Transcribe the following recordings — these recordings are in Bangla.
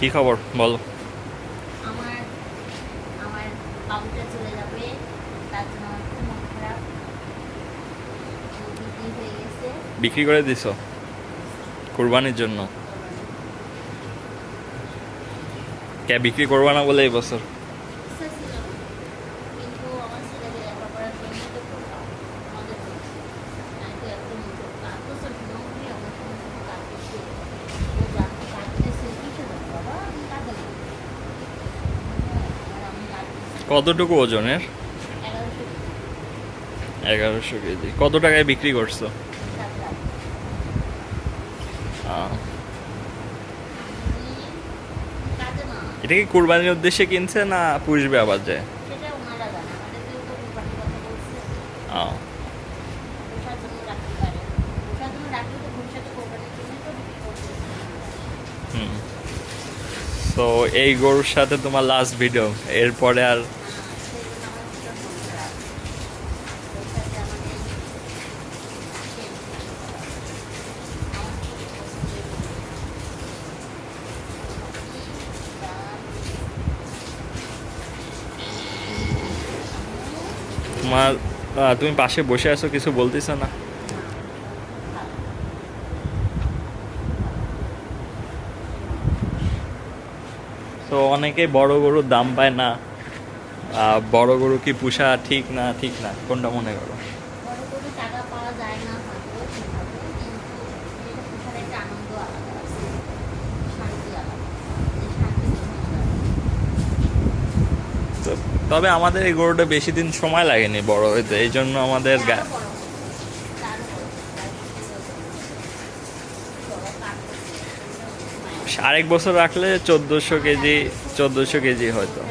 কি খবর? বলো। আমার আমার বাবুটা চলে যাবে তার জন্য আমার খুব মন খারাপ। বিক্রি হয়ে গেছে। বিক্রি করে দিছো? কোরবানির জন্য? কে বিক্রি করবা না বলে এই বছর ইচ্ছা ছিল না। কিন্তু আমার ছেলেকে লেখাপড়ার জন্য তো করলাম আমাদের জন্য। আমি তো একদম কাজ তো ছোট নৌকরি, আমার সমস্ত কাজ করছি। ও জানতো কাজ করতেছে, কিসের জন্য? বাবা, আমি কাজে না। আর আমি কাজ করছি। কতটুকু ওজনের? এগারোশো কেজি। কত টাকায় বিক্রি করছ। এটা কি কুরবানির উদ্দেশ্যে কিনছে না পুষবে আবার যায় সেটা ওনারা জানে। আমাদেরকেও তো কোরবানির কথা বলছে। আহ, পোষার জন্য রাখতে পারে। পোষার জন্য রাখলে তো ভবিষ্যতে কোরবানির জন্যই তো বিক্রি করবে। হুম তো এই গরুর সাথে তোমার লাস্ট ভিডিও এরপরে আর। তোমার তুমি পাশে বসে আছো, কিছু বলতেছো না তো অনেকে বড় গরুর দাম পায় না। বড় গরু কি পুষা ঠিক না ঠিক না? কোনটা মনে করো? তবে আমাদের এই গরুটা বেশি দিন সময় লাগেনি বড় হইতে। এই জন্য আমাদের গা- তারও বড় হবে, তারও বড় হবে, তার বেশি হবে। বড় কাটতেছে, আরেক বছর রাখলে চোদ্দোশো কেজি চোদ্দোশো কেজি হয়তো।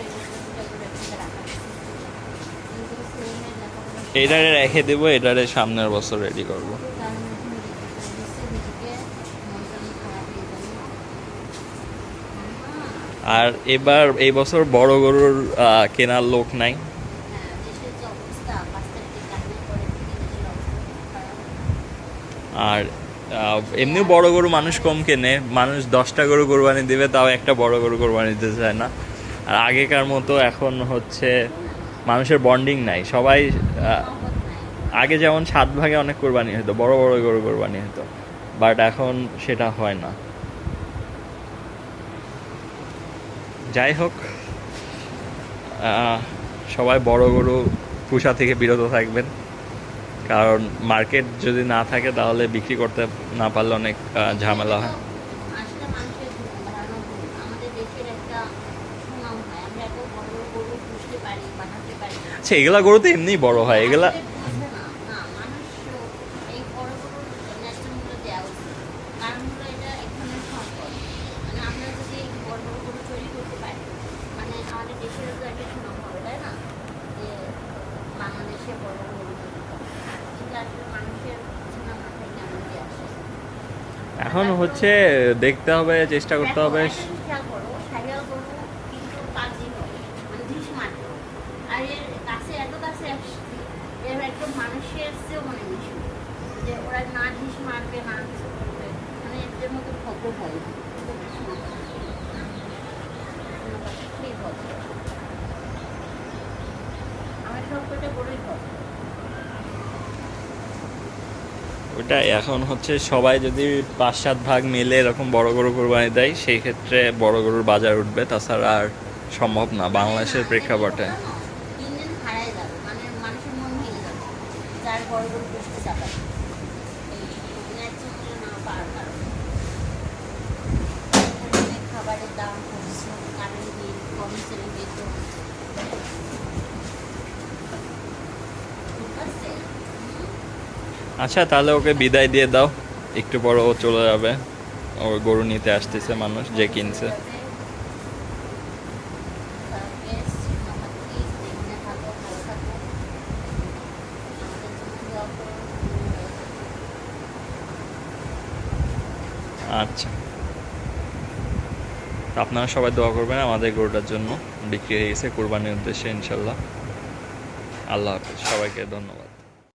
এটারে রেখে দেবো, এটারে সামনের বছর রেডি করব। আর এবার এই বছর বড় গরুর কেনার লোক নাই। আর এমনিও বড় গরু মানুষ কম কেনে। মানুষ দশটা গরু কোরবানি দেবে, তাও একটা বড় গরু কোরবানি দিতে চায় না। আর আগেকার মতো এখন হচ্ছে মানুষের বন্ডিং নাই। সবাই আগে যেমন সাত ভাগে অনেক কোরবানি হতো, বড় বড় গরু কোরবানি হতো। বাট এখন সেটা হয় না। যাই হোক সবাই বড় গরু পুষা থেকে বিরত থাকবেন। কারণ মার্কেট যদি না থাকে তাহলে বিক্রি করতে না পারলে অনেক ঝামেলা হয়। আচ্ছা এগুলা গরু তো এমনিই বড় হয় এগুলা এখন হচ্ছে দেখতে হবে চেষ্টা করতে হবে মানে মনে। মানে হয়। আমার সবকটা গরুই ভদ্র। ওটাই এখন হচ্ছে সবাই যদি পাঁচ সাত ভাগ মিলে এরকম বড় গরু কোরবানি দেয় সেই ক্ষেত্রে বড় গরুর বাজার উঠবে তাছাড়া আর সম্ভব না বাংলাদেশের প্রেক্ষাপটে। জানো, দিন দিন হারায় যাবে মানে মানুষের মন ভেঙে যাবে যার বড় গরু পুষতে চাপা এই ন্যায্য মূল্য না পাওয়ার কারণে এখানে খাবারের দাম পরিশ্রম কারেন্ট বিল কর্মচারী বেতন ঠিক আছে হুম? আচ্ছা তাহলে ওকে বিদায় দিয়ে দাও। একটু পর ও চলে যাবে। ও গরু নিতে আসতেছে মানুষ, যে কিনছে। আচ্ছা। আপনারা সবাই দোয়া করবেন আমাদের গরুটার জন্য। বিক্রি হয়ে গেছে, কোরবানির উদ্দেশ্যে, ইনশাল্লাহ। আল্লাহ হাফিজ, সবাইকে ধন্যবাদ।